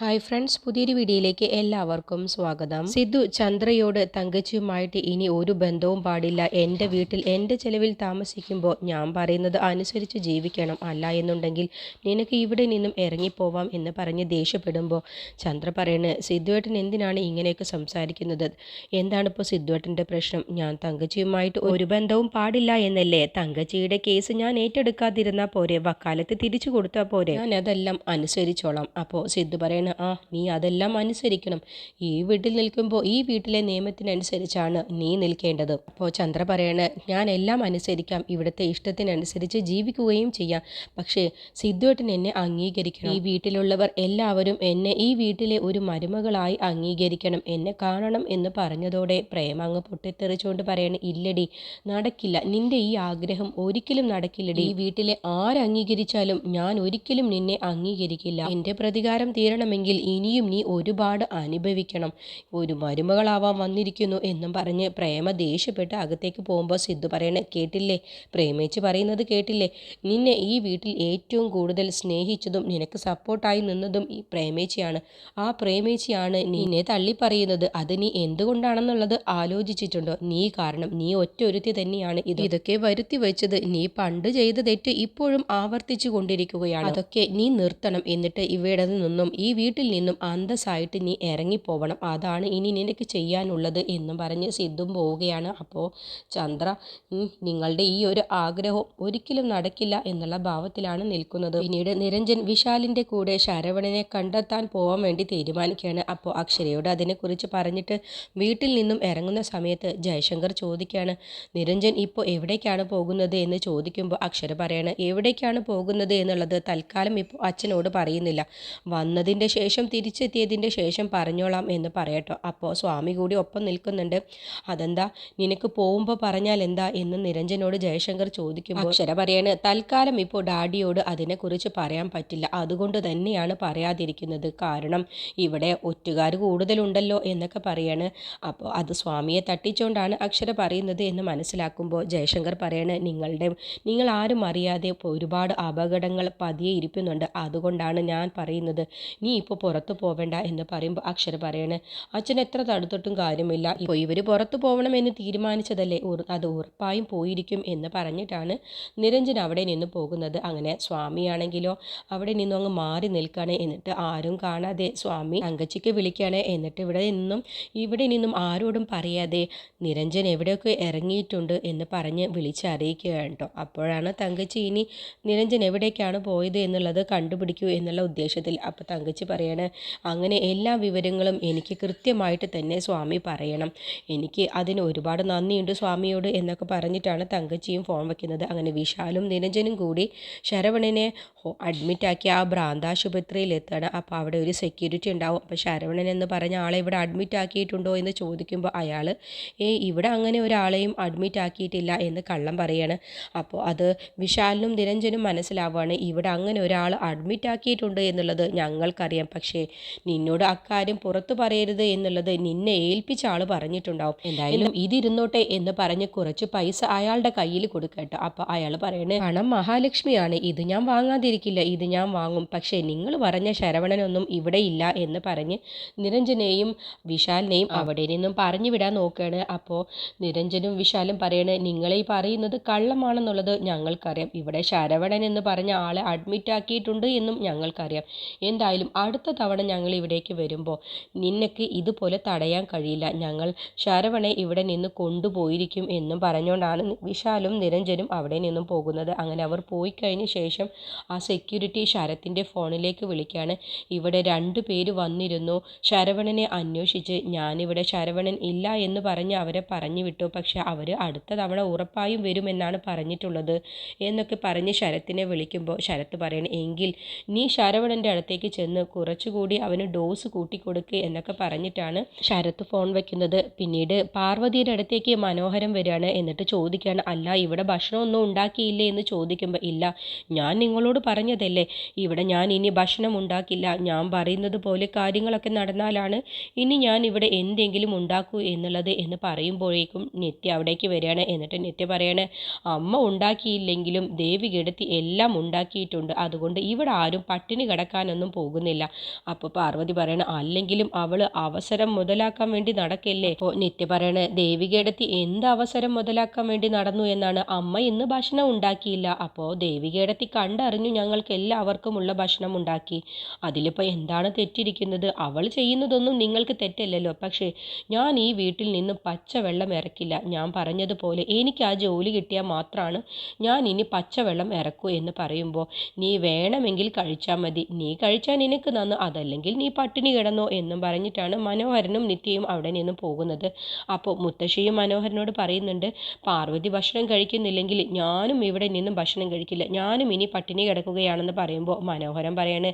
Hi friends പുതിയൊരു വീഡിയോയിലേക്ക് എല്ലാവർക്കും സ്വാഗതം. സിദ്ധു ചന്ദ്രയോട് തങ്കച്ചിയുമായിട്ട് ഇനി ഒരു ബന്ധവും പാടില്ല. എന്റെ വീട്ടിൽ എന്റെ ചെലവിൽ താമസിക്കുമ്പോൾ ഞാൻ പറയുന്നത് അനുസരിച്ച് ജീവിക്കണം. അല്ല എന്നുണ്ടെങ്കിൽ നിനക്ക് ഇവിടെ നിന്നും ഇറങ്ങിപ്പോവാം എന്ന് പറഞ്ഞ് ദേഷ്യപ്പെടുമ്പോൾ ചന്ദ്ര പറയണ് സിദ്ധുവേട്ടൻ എന്തിനാണ് ഇങ്ങനെയൊക്കെ സംസാരിക്കുന്നത്? എന്താണിപ്പോൾ സിദ്ധുവേട്ടന്റെ പ്രശ്നം? ഞാൻ തങ്കച്ചിയുമായിട്ട് ഒരു ബന്ധവും പാടില്ല എന്നല്ലേ? തങ്കച്ചിയുടെ കേസ് ഞാൻ ഏറ്റെടുക്കാതിരുന്നാൽ പോരെ? വക്കാലത്ത് തിരിച്ചു കൊടുത്താൽ പോരെ? ഞാൻ അതെല്ലാം അനുസരിച്ചോളാം. അപ്പോൾ സിദ്ധു പറയുന്നത് ആ നീ അതെല്ലാം അനുസരിക്കണം. ഈ വീട്ടിൽ നിൽക്കുമ്പോൾ ഈ വീട്ടിലെ നിയമത്തിനനുസരിച്ചാണ് നീ നിൽക്കേണ്ടത്. അപ്പോൾ ചന്ദ്ര പറയണ ഞാൻ എല്ലാം അനുസരിക്കാം. ഇവിടുത്തെ ഇഷ്ടത്തിനനുസരിച്ച് ജീവിക്കുകയും ചെയ്യാം. പക്ഷേ സിദ്ധുവേട്ടൻ എന്നെ അംഗീകരിക്കണം. ഈ വീട്ടിലുള്ളവർ എല്ലാവരും എന്നെ ഈ വീട്ടിലെ ഒരു മരുമകളായി അംഗീകരിക്കണം. എന്നെ കാണണം എന്ന് പറഞ്ഞതോടെ പ്രേമ അങ്ങ് പൊട്ടിത്തെറിച്ചുകൊണ്ട് പറയണ ഇല്ലടി നടക്കില്ല. നിന്റെ ഈ ആഗ്രഹം ഒരിക്കലും നടക്കില്ലടി. ഈ വീട്ടിലെ ആരംഗീകരിച്ചാലും ഞാൻ ഒരിക്കലും നിന്നെ അംഗീകരിക്കില്ല. എന്റെ പ്രതികാരം തീരണമെങ്കിൽ ഇനിയും നീ ഒരുപാട് അനുഭവിക്കണം. ഒരു മരുമകളാവാൻ വന്നിരിക്കുന്നു എന്നും പറഞ്ഞ് പ്രേമ ദേഷ്യപ്പെട്ട് അകത്തേക്ക് പോകുമ്പോൾ സിദ്ധു പറയണേ കേട്ടില്ലേ? പ്രേമേച്ച് പറയുന്നത് കേട്ടില്ലേ? നിന്നെ ഈ വീട്ടിൽ ഏറ്റവും കൂടുതൽ സ്നേഹിച്ചതും നിനക്ക് സപ്പോർട്ടായി നിന്നതും ഈ പ്രേമേച്ചിയാണ്. ആ പ്രേമേച്ചിയാണ് നിന്നെ തള്ളി പറയുന്നത് അത് നീ എന്തുകൊണ്ടാണെന്നുള്ളത് ആലോചിച്ചിട്ടുണ്ടോ? നീ കാരണം നീ ഒറ്റ ഒരുത്തി തന്നെയാണ് ഇത്. ഇതൊക്കെ വരുത്തി വെച്ചത് നീ പണ്ട് ചെയ്ത തെറ്റ് ഇപ്പോഴും ആവർത്തിച്ചു കൊണ്ടിരിക്കുകയാണ്. അതൊക്കെ നീ നിർത്തണം. എന്നിട്ട് ഇവിടെ നിന്നും ഈ വീട്ടിൽ നിന്നും അന്തസ്സായിട്ട് നീ ഇറങ്ങിപ്പോവണം. അതാണ് ഇനി നിനക്ക് ചെയ്യാനുള്ളത് എന്നും പറഞ്ഞ് സിദ്ധും പോവുകയാണ്. അപ്പോൾ ചന്ദ്ര നിങ്ങളുടെ ഈ ഒരു ആഗ്രഹം ഒരിക്കലും നടക്കില്ല എന്നുള്ള ഭാവത്തിലാണ് നിൽക്കുന്നത്. പിന്നീട് നിരഞ്ജൻ വിശാലിന്റെ കൂടെ ശരവണനെ കണ്ടെത്താൻ പോകാൻ വേണ്ടി തീരുമാനിക്കുകയാണ്. അപ്പോൾ അക്ഷരയോട് അതിനെക്കുറിച്ച് പറഞ്ഞിട്ട് വീട്ടിൽ നിന്നും ഇറങ്ങുന്ന സമയത്ത് ജയശങ്കർ ചോദിക്കുകയാണ് നിരഞ്ജൻ ഇപ്പോൾ എവിടേക്കാണ് പോകുന്നത്? എന്ന് ചോദിക്കുമ്പോൾ അക്ഷര പറയാണ് എവിടേക്കാണ് പോകുന്നത്? എന്നുള്ളത് തൽക്കാലം ഇപ്പോൾ അച്ഛനോട് പറയുന്നില്ല. വന്നതിന്റെ ശേഷം തിരിച്ചെത്തിയതിന്റെ ശേഷം പറഞ്ഞോളാം എന്ന് പറയട്ടോ. അപ്പോൾ സ്വാമി കൂടി ഒപ്പം നിൽക്കുന്നുണ്ട്. അതെന്താ? നിനക്ക് പോകുമ്പോൾ പറഞ്ഞാൽ എന്താ? എന്ന് നിരഞ്ജനോട് ജയശങ്കർ ചോദിക്കുമ്പോൾ അക്ഷര പറയാണ് തൽക്കാലം ഇപ്പോൾ ഡാഡിയോട് അതിനെക്കുറിച്ച് പറയാൻ പറ്റില്ല. അതുകൊണ്ട് തന്നെയാണ് പറയാതിരിക്കുന്നത്. കാരണം ഇവിടെ ഒറ്റുകാർ കൂടുതലുണ്ടല്ലോ എന്നൊക്കെ പറയാണ്. അപ്പോൾ അത് സ്വാമിയെ തട്ടിച്ചുകൊണ്ടാണ് അക്ഷര പറയുന്നത് എന്ന് മനസ്സിലാക്കുമ്പോൾ ജയശങ്കർ പറയാണ് നിങ്ങളുടെ നിങ്ങൾ ആരും അറിയാതെ ഒരുപാട് അപകടങ്ങൾ പതിയെ ഇരിക്കുന്നുണ്ട്. അതുകൊണ്ടാണ് ഞാൻ പറയുന്നത്. നീ ഇപ്പോൾ പുറത്തു പോവേണ്ട എന്ന് പറയുമ്പോൾ അക്ഷര പറയണേ അച്ഛൻ എത്ര തടുത്തിട്ടും കാര്യമില്ല. ഇപ്പോൾ ഇവർ പുറത്തു പോകണമെന്ന് തീരുമാനിച്ചതല്ലേ? അത് ഉറപ്പായും പോയിരിക്കും എന്ന് പറഞ്ഞിട്ടാണ് നിരഞ്ജൻ അവിടെ നിന്ന് പോകുന്നത്. അങ്ങനെ സ്വാമിയാണെങ്കിലോ അവിടെ നിന്നും അങ്ങ് മാറി നിൽക്കണേ. എന്നിട്ട് ആരും കാണാതെ സ്വാമി തങ്കച്ചിക്ക് വിളിക്കണേ. എന്നിട്ട് ഇവിടെ നിന്നും ഇവിടെ നിന്നും ആരോടും പറയാതെ നിരഞ്ജൻ എവിടെയൊക്കെ ഇറങ്ങിയിട്ടുണ്ട് എന്ന് പറഞ്ഞ് വിളിച്ചറിയിക്കുകയാണ് കേട്ടോ അപ്പോഴാണ് തങ്കച്ചി ഇനി നിരഞ്ജൻ എവിടേക്കാണ് പോയത് എന്നുള്ളത് കണ്ടുപിടിക്കൂ എന്നുള്ള ഉദ്ദേശത്തിൽ. അപ്പോൾ തങ്കച്ചി പറയാണ്. അങ്ങനെ എല്ലാ വിവരങ്ങളും എനിക്ക് കൃത്യമായിട്ട് തന്നെ സ്വാമി പറയണം. എനിക്ക് അതിന് ഒരുപാട് നന്ദിയുണ്ട് സ്വാമിയോട് എന്നൊക്കെ പറഞ്ഞിട്ടാണ് തങ്കച്ചിയും ഫോൺ വയ്ക്കുന്നത് അങ്ങനെ വിശാലും നിരഞ്ജനും കൂടി ശരവണനെ അഡ്മിറ്റാക്കി ആ ഭ്രാന്താശുപത്രിയിൽ എത്തണം അപ്പോൾ അവിടെ ഒരു സെക്യൂരിറ്റി ഉണ്ടാവും. അപ്പോൾ ശരവണൻ എന്ന് പറഞ്ഞ ആളെ ഇവിടെ അഡ്മിറ്റ് ആക്കിയിട്ടുണ്ടോ എന്ന് ചോദിക്കുമ്പോൾ അയാൾ ഏ ഇവിടെ അങ്ങനെ ഒരാളെയും അഡ്മിറ്റ് ആക്കിയിട്ടില്ല എന്ന് കള്ളം പറയാണ്. അപ്പോൾ അത് വിശാലിനും നിരഞ്ജനും മനസ്സിലാവുകയാണ് ഇവിടെ അങ്ങനെ ഒരാൾ അഡ്മിറ്റ് ആക്കിയിട്ടുണ്ട് എന്നുള്ളത് ഞങ്ങൾക്കറിയാം. പക്ഷേ നിന്നോട് അക്കാര്യം പുറത്തു പറയരുത് എന്നുള്ളത് നിന്നെ ഏൽപ്പിച്ച ആൾ പറഞ്ഞിട്ടുണ്ടാവും. എന്തായാലും ഇതിരുന്നോട്ടെ എന്ന് പറഞ്ഞ് കുറച്ച് പൈസ അയാളുടെ കയ്യിൽ കൊടുക്കട്ടോ അപ്പോൾ അയാൾ പറയണേ പണം മഹാലക്ഷ്മിയാണ്. ഇത് ഞാൻ വാങ്ങാതിരിക്കില്ല. ഇത് ഞാൻ വാങ്ങും. പക്ഷേ നിങ്ങൾ പറഞ്ഞ ശരവണനൊന്നും ഇവിടെ ഇല്ല എന്ന് പറഞ്ഞ് നിരഞ്ജനെയും വിശാലിനെയും അവിടെ നിന്നും പറഞ്ഞു വിടാൻ നോക്കുകയാണ് അപ്പോൾ നിരഞ്ജനും വിശാലും പറയണേ നിങ്ങളെ ഈ പറയുന്നത് കള്ളമാണെന്നുള്ളത് ഞങ്ങൾക്കറിയാം. ഇവിടെ ശരവണൻ എന്ന് പറഞ്ഞ ആളെ അഡ്മിറ്റ് ആക്കിയിട്ടുണ്ട് എന്നും ഞങ്ങൾക്കറിയാം. എന്തായാലും അടുത്ത തവണ ഞങ്ങൾ ഇവിടേക്ക് വരുമ്പോൾ നിനക്ക് ഇതുപോലെ തടയാൻ കഴിയില്ല. ഞങ്ങൾ ശരവണെ ഇവിടെ നിന്ന് കൊണ്ടുപോയിരിക്കും എന്നും പറഞ്ഞുകൊണ്ടാണ് വിശാലും നിരഞ്ജനും അവിടെ നിന്നും പോകുന്നത്. അങ്ങനെ അവർ പോയി കഴിഞ്ഞ ശേഷം ആ സെക്യൂരിറ്റി ശരത്തിന്റെ ഫോണിലേക്ക് വിളിക്കുകയാണ്. ഇവിടെ രണ്ട് പേര് വന്നിരുന്നു. ശരവണനെ അന്വേഷിച്ച് ഞാനിവിടെ ശരവണൻ ഇല്ല എന്ന് പറഞ്ഞ് അവരെ പറഞ്ഞു വിട്ടു. പക്ഷേ അവർ അടുത്ത തവണ ഉറപ്പായും വരുമെന്നാണ് പറഞ്ഞിട്ടുള്ളത് എന്നൊക്കെ പറഞ്ഞ് ശരത്തിനെ വിളിക്കുമ്പോൾ ശരത്ത് പറയണം എങ്കിൽ നീ ശരവണന്റെ അടുത്തേക്ക് ചെന്ന് കുറച്ചുകൂടി അവന് ഡോസ് കൂട്ടിക്കൊടുക്കുക എന്നൊക്കെ പറഞ്ഞിട്ടാണ് ശരത്ത് ഫോൺ വെക്കുന്നത്. പിന്നീട് പാർവതിയുടെ അടുത്തേക്ക് മനോഹരം വരികയാണ്. എന്നിട്ട് ചോദിക്കുകയാണ് അല്ല ഇവിടെ ഭക്ഷണമൊന്നും ഉണ്ടാക്കിയില്ലേ? എന്ന് ചോദിക്കുമ്പോൾ ഇല്ല ഞാൻ നിങ്ങളോട് പറഞ്ഞതല്ലേ ഇവിടെ ഞാൻ ഇനി ഭക്ഷണം ഉണ്ടാക്കില്ല. ഞാൻ പറയുന്നത് പോലെ കാര്യങ്ങളൊക്കെ നടന്നാലാണ് ഇനി ഞാൻ ഇവിടെ എന്തെങ്കിലും ഉണ്ടാക്കൂ എന്നുള്ളത് എന്ന് പറയുമ്പോഴേക്കും നിത്യ അവിടേക്ക് വരികയാണ്. എന്നിട്ട് നിത്യ പറയാണ് അമ്മ ഉണ്ടാക്കിയില്ലെങ്കിലും ദേവി കിടത്തി എല്ലാം ഉണ്ടാക്കിയിട്ടുണ്ട്. അതുകൊണ്ട് ഇവിടെ ആരും പട്ടിണി കിടക്കാനൊന്നും പോകുന്നില്ല. അപ്പോൾ പാർവതി പറയണ അല്ലെങ്കിലും അവൾ അവസരം മുതലാക്കാൻ വേണ്ടി നടക്കല്ലേ? അപ്പോൾ നിത്യ പറയണ ദേവികേടത്തി എന്ത് അവസരം മുതലാക്കാൻ വേണ്ടി നടന്നു എന്നാണ് അമ്മ ഇന്ന് ഭക്ഷണം ഉണ്ടാക്കിയില്ല. അപ്പോൾ ദേവികേടത്തി കണ്ടറിഞ്ഞു ഞങ്ങൾക്ക് എല്ലാവർക്കുമുള്ള ഭക്ഷണം ഉണ്ടാക്കി. അതിലിപ്പോൾ എന്താണ് തെറ്റിരിക്കുന്നത്? അവൾ ചെയ്യുന്നതൊന്നും നിങ്ങൾക്ക് തെറ്റല്ലല്ലോ. പക്ഷേ ഞാൻ ഈ വീട്ടിൽ നിന്ന് പച്ചവെള്ളം ഇറക്കില്ല. ഞാൻ പറഞ്ഞതുപോലെ എനിക്ക് ആ ജോലി കിട്ടിയാൽ മാത്രമാണ് ഞാൻ ഇനി പച്ചവെള്ളം ഇറക്കൂ എന്ന് പറയുമ്പോൾ നീ വേണമെങ്കിൽ കഴിച്ചാൽ മതി. നീ കഴിച്ചാൽ നിനക്ക് നന്ന് അതല്ലെങ്കിൽ നീ പട്ടിണി കിടന്നോ എന്നും പറഞ്ഞിട്ടാണ് മനോഹരനും നിത്യയും അവിടെ നിന്ന് പോകുന്നത്. അപ്പോൾ മുത്തശ്ശിയും മനോഹരനോട് പറയുന്നുണ്ട് പാർവതി ഭക്ഷണം കഴിക്കുന്നില്ലെങ്കിൽ ഞാനും ഇവിടെ നിന്നും ഭക്ഷണം കഴിക്കില്ല. ഞാനും ഇനി പട്ടിണി കിടക്കുകയാണെന്ന് പറയുമ്പോൾ മനോഹരൻ പറയാണ്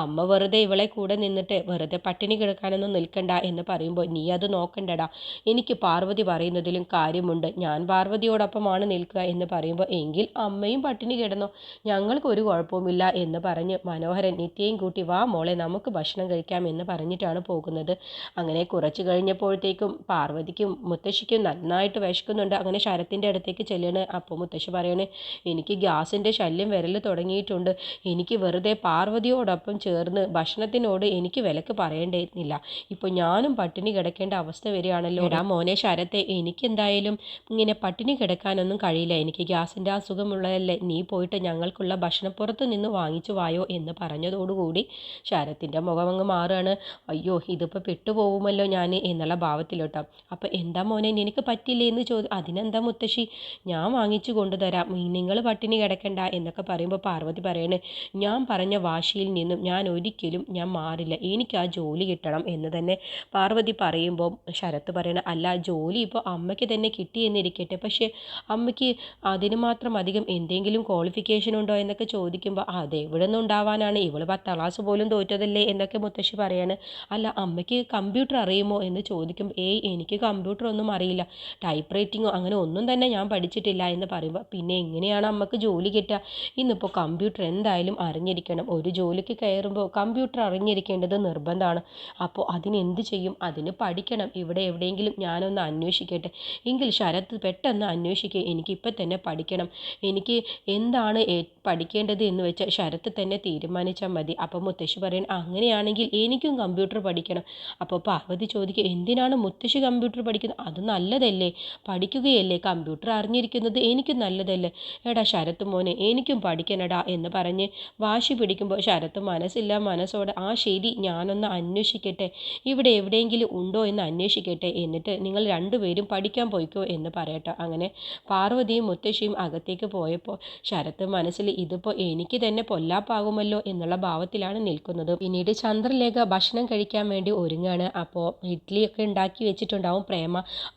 അമ്മ വെറുതെ ഇവളെ കൂടെ നിന്നിട്ട് വെറുതെ പട്ടിണി കിടക്കാനൊന്നും നിൽക്കണ്ട എന്ന് പറയുമ്പോൾ നീ അത് നോക്കണ്ടടാ. എനിക്ക് പാർവതി പറയുന്നതിലും കാര്യമുണ്ട്. ഞാൻ പാർവതിയോടൊപ്പമാണ് നിൽക്കുക എന്ന് പറയുമ്പോൾ എങ്കിൽ അമ്മയും പട്ടിണി കിടന്നോ. ഞങ്ങൾക്ക് ഒരു കുഴപ്പവുമില്ല എന്ന് പറഞ്ഞ് മനോഹരൻ നിത്യയും കൂട്ടി വാ മോളെ നമുക്ക് ഭക്ഷണം കഴിക്കാം എന്ന് പറഞ്ഞിട്ടാണ് പോകുന്നത്. അങ്ങനെ കുറച്ച് കഴിഞ്ഞപ്പോഴത്തേക്കും പാർവതിക്കും മുത്തശ്ശിക്കും നന്നായിട്ട് വിശക്കുന്നുണ്ട്. അങ്ങനെ ശരത്തിന്റെ അടുത്തേക്ക് ചെല്ലണ് അപ്പോൾ മുത്തശ്ശി പറയണേ എനിക്ക് ഗ്യാസിന്റെ ശല്യം വരൽ തുടങ്ങിയിട്ടുണ്ട്. എനിക്ക് വെറുതെ പാർവതിയോടൊപ്പം ചേർന്ന് ഭക്ഷണത്തിനോട് എനിക്ക് വിലക്ക് പറയേണ്ടിയിരുന്നില്ല ഇപ്പോൾ ഞാനും പട്ടിണി കിടക്കേണ്ട അവസ്ഥ വരികയാണല്ലോ. ആ മോനെ ശരത്തെ എനിക്കെന്തായാലും ഇങ്ങനെ പട്ടിണി കിടക്കാനൊന്നും കഴിയില്ല. എനിക്ക് ഗ്യാസിന്റെ അസുഖമുള്ളതല്ലേ. നീ പോയിട്ട് ഞങ്ങൾക്കുള്ള ഭക്ഷണം പുറത്തു നിന്ന് വാങ്ങിച്ചു വായോ എന്ന് പറഞ്ഞതോടുകൂടി ശരത്തിന്റെ അങ്ങ് മാറുകയാണ്. അയ്യോ ഇതിപ്പോൾ പെട്ടുപോകുമല്ലോ ഞാൻ എന്നുള്ള ഭാവത്തിലോട്ടോ. അപ്പോൾ എന്താ മോനെ എനിക്ക് പറ്റില്ലേ? എന്ന് ചോദി അതിനെന്താ മുത്തശ്ശി? ഞാൻ വാങ്ങിച്ചു കൊണ്ടുതരാം. നിങ്ങൾ പട്ടിണി കിടക്കണ്ട എന്നൊക്കെ പറയുമ്പോൾ പാർവതി പറയണ് ഞാൻ പറഞ്ഞ വാശിയിൽ നിന്നും ഞാൻ ഒരിക്കലും ഞാൻ മാറില്ല. എനിക്ക് ആ ജോലി കിട്ടണം എന്ന് തന്നെ പാർവതി പറയുമ്പോൾ ശരത്ത് പറയണ അല്ല ജോലി ഇപ്പോൾ അമ്മയ്ക്ക് തന്നെ കിട്ടി എന്നിരിക്കട്ടെ പക്ഷേ അമ്മയ്ക്ക് അതിന് മാത്രം അധികം എന്തെങ്കിലും ക്വാളിഫിക്കേഷൻ ഉണ്ടോ? എന്നൊക്കെ ചോദിക്കുമ്പോൾ അതെവിടെ നിന്ന് നിന്നുണ്ടാവാനാണ്? ഇവൾ പത്താം ക്ലാസ് പോലും തോറ്റതല്ലേ എന്നൊക്കെ മുത്തശ്ശി പറയാണ്. അല്ല അമ്മയ്ക്ക് കമ്പ്യൂട്ടർ അറിയുമോ എന്ന് ചോദിക്കും ഏയ് എനിക്ക് കമ്പ്യൂട്ടർ ഒന്നും അറിയില്ല. ടൈപ്പ് റൈറ്റിങ്ങോ അങ്ങനെ ഒന്നും തന്നെ ഞാൻ പഠിച്ചിട്ടില്ല എന്ന് പറയുമ്പോൾ പിന്നെ എങ്ങനെയാണ് അമ്മയ്ക്ക് ജോലി കിട്ടുക? ഇന്നിപ്പോൾ കമ്പ്യൂട്ടർ എന്തായാലും അറിഞ്ഞിരിക്കണം. ഒരു ജോലിക്ക് കയറുമ്പോൾ കമ്പ്യൂട്ടർ അറിഞ്ഞിരിക്കേണ്ടത് നിർബന്ധമാണ്. അപ്പോൾ അതിനെന്ത് ചെയ്യും? അതിന് പഠിക്കണം. ഇവിടെ എവിടെയെങ്കിലും ഞാനൊന്ന് അന്വേഷിക്കട്ടെ. എങ്കിൽ ശരത്ത് പെട്ടെന്ന് അന്വേഷിക്കുക എനിക്കിപ്പോൾ തന്നെ പഠിക്കണം. എനിക്ക് എന്താണ് പഠിക്കേണ്ടത് എന്ന് വെച്ചാൽ ശരത്ത് തന്നെ തീരുമാനിച്ചാൽ മതി. അപ്പോൾ മുത്തശ്ശി പറയണം അങ്ങനെയാണെങ്കിൽ എനിക്കും കമ്പ്യൂട്ടർ പഠിക്കണം. അപ്പോൾ പാർവതി ചോദിക്കുക എന്തിനാണ് മുത്തശ്ശി കമ്പ്യൂട്ടർ പഠിക്കുന്നത്? അത് നല്ലതല്ലേ? പഠിക്കുകയല്ലേ? കമ്പ്യൂട്ടർ അറിഞ്ഞിരിക്കുന്നത് എനിക്കും നല്ലതല്ലേ? എടാ ശരത്ത് മോനെ എനിക്കും പഠിക്കണടാ എന്ന് പറഞ്ഞ് വാശി പിടിക്കുമ്പോൾ ശരത്ത് മനസ്സില്ല മനസ്സോടെ ആ ശരി ഞാനൊന്ന് അന്വേഷിക്കട്ടെ. ഇവിടെ എവിടെയെങ്കിലും ഉണ്ടോ എന്ന് അന്വേഷിക്കട്ടെ. എന്നിട്ട് നിങ്ങൾ രണ്ടുപേരും പഠിക്കാൻ പോയിക്കോ എന്ന് പറയട്ടെ. അങ്ങനെ പാർവതിയും മുത്തശ്ശിയും അകത്തേക്ക് പോയപ്പോൾ ശരത്ത് മനസ്സിൽ ഇതിപ്പോൾ എനിക്ക് തന്നെ പൊല്ലാപ്പാകുമല്ലോ എന്നുള്ള ഭാവത്തിലാണ് നിൽക്കുന്നത്. പിന്നീട് ചന്ദ്രലേഖ ഭക്ഷണം കഴിക്കാൻ വേണ്ടി ഒരുങ്ങാണ്. അപ്പോൾ ഇഡ്ഡലിയൊക്കെ ഉണ്ടാക്കി വെച്ചിട്ടുണ്ടാവും പ്രേമ.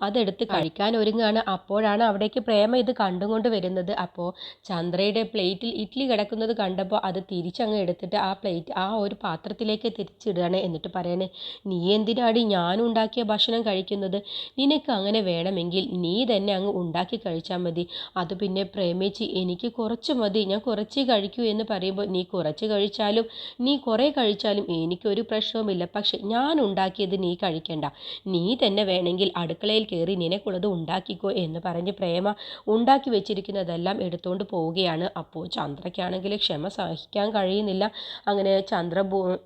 അതെടുത്ത് കഴിക്കാൻ ഒരുങ്ങാണ്. അപ്പോഴാണ് അവിടേക്ക് പ്രേമ ഇത് കണ്ടുകൊണ്ട് വരുന്നത്. അപ്പോൾ ചന്ദ്രയുടെ പ്ലേറ്റിൽ ഇഡ്ഡലി കിടക്കുന്നത് കണ്ടപ്പോൾ അത് തിരിച്ചങ്ങ് എടുത്തിട്ട് ആ പ്ലേറ്റ് ആ ഒരു പാത്രത്തിലേക്ക് തിരിച്ചിടുകയാണ് എന്നിട്ട് പറയണേ നീ എന്തിനാടി ഞാൻ ഉണ്ടാക്കിയ ഭക്ഷണം കഴിക്കുന്നത്? നിനക്ക് അങ്ങനെ വേണമെങ്കിൽ നീ തന്നെ അങ്ങ് ഉണ്ടാക്കി കഴിച്ചാൽ മതി. അത് പിന്നെ പ്രേമിച്ച് എനിക്ക് കുറച്ച് മതി. ഞാൻ കുറച്ച് കഴിക്കൂ എന്ന് പറയുമ്പോൾ നീ കുറച്ച് കഴിച്ചാലും നീ കുറേ കഴിച്ചാലും എനിക്കൊരു പ്രശ്നവുമില്ല. പക്ഷെ ഞാൻ ഉണ്ടാക്കിയത് നീ കഴിക്കണ്ട. നീ തന്നെ വേണമെങ്കിൽ അടുക്കളയിൽ കയറി നിനക്കുള്ളത് ഉണ്ടാക്കിക്കോ എന്ന് പറഞ്ഞ് പ്രേമ ഉണ്ടാക്കി വെച്ചിരിക്കുന്നതെല്ലാം എടുത്തുകൊണ്ട് പോവുകയാണ്. അപ്പോൾ ചന്ദ്രയ്ക്കാണെങ്കിൽ ക്ഷമ സഹിക്കാൻ കഴിയുന്നില്ല. അങ്ങനെ ചന്ദ്ര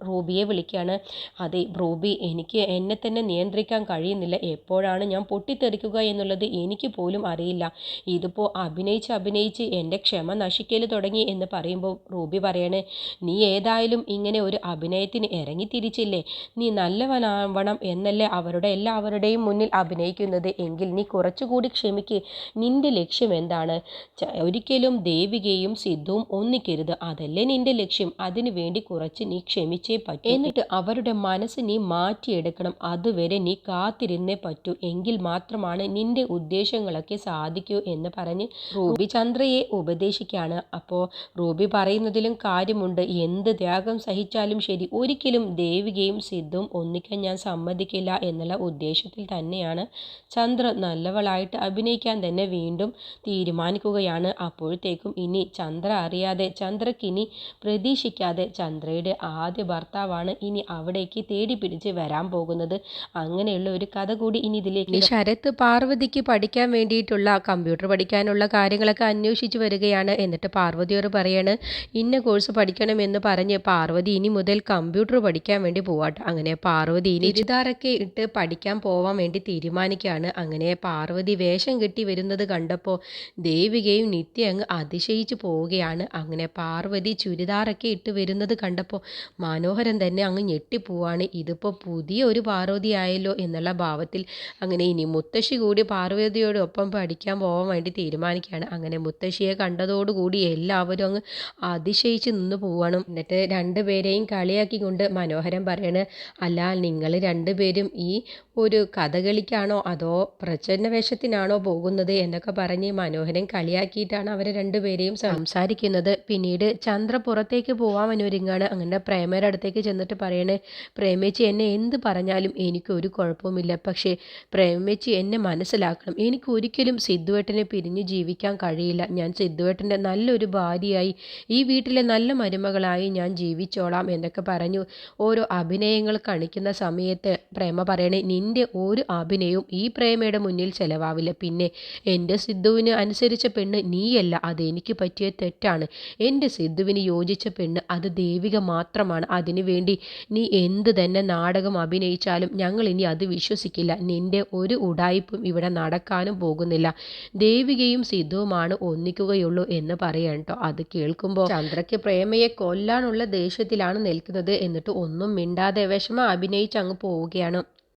റൂബിയെ വിളിക്കുകയാണ്. അതെ റൂബി എനിക്ക് എന്നെ തന്നെ നിയന്ത്രിക്കാൻ കഴിയുന്നില്ല. എപ്പോഴാണ് ഞാൻ പൊട്ടിത്തെറിക്കുക എന്നുള്ളത് എനിക്ക് പോലും അറിയില്ല. ഇതിപ്പോൾ അഭിനയിച്ച് അഭിനയിച്ച് എന്റെ ക്ഷമ നശിക്കൽ തുടങ്ങി എന്ന് പറയുമ്പോൾ റൂബി പറയണേ നീ ഏതായാലും ഇങ്ങനെ ഒരു അഭിനയത്തിന് ഇറങ്ങി തിരിച്ചില്ലേ? നീ നല്ലവനാവണം എന്നല്ലേ അവരുടെ എല്ലാവരുടെയും മുന്നിൽ അഭിനയിക്കുന്നത്. എങ്കിൽ നീ കുറച്ചുകൂടി ക്ഷമിക്ക്. നിന്റെ ലക്ഷ്യം എന്താണ്? ഒരിക്കലും ദേവികയും സിദ്ധുവും ഒന്നിക്കരുത്. അതല്ലേ നിന്റെ ലക്ഷ്യം. അതിനു വേണ്ടി കുറച്ച് നീ ക്ഷമിച്ചേ പറ്റൂ. എന്നിട്ട് അവരുടെ മനസ്സ് നീ മാറ്റിയെടുക്കണം. അതുവരെ നീ കാത്തിരുന്നേ പറ്റൂ. എങ്കിൽ മാത്രമാണ് നിന്റെ ഉദ്ദേശങ്ങളൊക്കെ സാധിക്കൂ എന്ന് പറഞ്ഞ് റൂബി ചന്ദ്രയെ ഉപദേശിക്കുകയാണ് അപ്പോൾ റൂബി പറയുന്നതിലും കാര്യമുണ്ട്. എന്ത് ത്യാഗം സഹിച്ചാലും ശരി ഒരിക്കലും ദേവികയും സിദ്ധും ഒന്നിക്കാൻ ഞാൻ സമ്മതിക്കില്ല എന്നുള്ള ഉദ്ദേശത്തിൽ തന്നെയാണ് ചന്ദ്ര നല്ലവളായിട്ട് അഭിനയിക്കാൻ തന്നെ വീണ്ടും തീരുമാനിക്കുകയാണ്. അപ്പോഴത്തേക്കും ഇനി ചന്ദ്ര അറിയാതെ ചന്ദ്രക്കിനി പ്രതീക്ഷിക്കാതെ ചന്ദ്രയുടെ ആദ്യ ഭർത്താവാണ് ഇനി അവിടേക്ക് തേടി പിടിച്ച് വരാൻ പോകുന്നത്. അങ്ങനെയുള്ള ഒരു കഥ കൂടി ഇനി ഇതിലേക്ക് ശരത്ത് പാർവതിക്ക് പഠിക്കാൻ വേണ്ടിയിട്ടുള്ള കമ്പ്യൂട്ടർ പഠിക്കാനുള്ള കാര്യങ്ങളൊക്കെ അന്വേഷിച്ചു വരികയാണ്. എന്നിട്ട് പാർവതിയോട് പറയാണ് ഇന്ന കോഴ്സ് പഠിക്കണമെന്ന് പറഞ്ഞ് പാർവതി ഇനി ഇനി മുതൽ കമ്പ്യൂട്ടർ പഠിക്കാൻ വേണ്ടി പോവാട്ടോ. അങ്ങനെ പാർവതി ഇനി ചുരിദാറൊക്കെ ഇട്ട് പഠിക്കാൻ പോവാൻ വേണ്ടി തീരുമാനിക്കുകയാണ്. അങ്ങനെ പാർവതി വേഷം കെട്ടി വരുന്നത് കണ്ടപ്പോൾ ദേവികയും നിത്യ അങ്ങ് അതിശയിച്ചു പോവുകയാണ്. അങ്ങനെ പാർവതി ചുരിദാറൊക്കെ ഇട്ട് വരുന്നത് കണ്ടപ്പോൾ മനോഹരൻ തന്നെ അങ്ങ് ഞെട്ടിപ്പോവാണ് ഇതിപ്പോൾ പുതിയ ഒരു പാർവതി ആയല്ലോ എന്നുള്ള ഭാവത്തിൽ അങ്ങനെ ഇനി മുത്തശ്ശി കൂടി പാർവതിയോടൊപ്പം പഠിക്കാൻ പോവാൻ വേണ്ടി തീരുമാനിക്കുകയാണ്. അങ്ങനെ മുത്തശ്ശിയെ കണ്ടതോടുകൂടി എല്ലാവരും അങ്ങ് അതിശയിച്ച് നിന്ന് പോവാണ്. എന്നിട്ട് രണ്ടുപേരെയും കളിയാക്കിക്കൊണ്ട് മനോഹരം പറയണ് അല്ല നിങ്ങൾ രണ്ടുപേരും ഈ ഒരു കഥകളിക്കാണോ അതോ പ്രചന്ന വേഷത്തിനാണോ പോകുന്നത്? എന്നൊക്കെ പറഞ്ഞ് മനോഹരൻ കളിയാക്കിയിട്ടാണ് അവരെ രണ്ടുപേരെയും സംസാരിക്കുന്നത്. പിന്നീട് ചന്ദ്ര പുറത്തേക്ക് പോവാൻ ഒരുങ്ങാണ് അങ്ങനെ പ്രേമയുടെ അടുത്തേക്ക് ചെന്നിട്ട് പറയണ് പ്രേമേച്ചി എന്നെ എന്ത് പറഞ്ഞാലും എനിക്കൊരു കുഴപ്പവുമില്ല. പക്ഷേ പ്രേമേച്ചി എന്നെ മനസ്സിലാക്കണം. എനിക്ക് ഒരിക്കലും സിദ്ധുവേട്ടനെ പിരിഞ്ഞ് ജീവിക്കാൻ കഴിയില്ല. ഞാൻ സിദ്ധുവേട്ടന്റെ നല്ലൊരു ഭാര്യയായി ഈ വീട്ടിലെ നല്ല മരുമകളായി ഞാൻ ജീവിച്ചോളാം. എന്നൊക്കെ പറഞ്ഞു ഓരോ അഭിനയങ്ങൾ കാണിക്കുന്ന സമയത്ത് പ്രേമ പറയണേ നിന്റെ ഒരു അഭിനയവും ഈ പ്രേമയുടെ മുന്നിൽ ചെലവാവില്ല. പിന്നെ എന്റെ സിദ്ധുവിന് അനുസരിച്ച പെണ്ണ് നീയല്ല അത് എനിക്ക് പറ്റിയ തെറ്റാണ്. എന്റെ സിദ്ധുവിന് യോജിച്ച പെണ്ണ് അത് ദേവിക മാത്രമാണ്. അതിനു വേണ്ടി നീ എന്ത് തന്നെ നാടകം അഭിനയിച്ചാലും ഞങ്ങൾ ഇനി അത് വിശ്വസിക്കില്ല. നിന്റെ ഒരു ഉടായ്പും ഇവിടെ നടക്കാനും പോകുന്നില്ല. ദേവികയും സിദ്ധുവുമാണ് ഒന്നിക്കുകയുള്ളൂ എന്ന് പറയണം കേട്ടോ അത് കേൾക്കുമ്പോൾ ചന്ദ്രയ്ക്ക് പ്രേമയെ കൊല്ലാനുള്ള ദേഷ്യത്തിലാണ് നിൽക്കുന്നത് എന്നിട്ട് ഒന്നും മിണ്ടാതെ വിഷമം അഭിനയിച്ച് അങ്ങ് പോവുകയാണ്.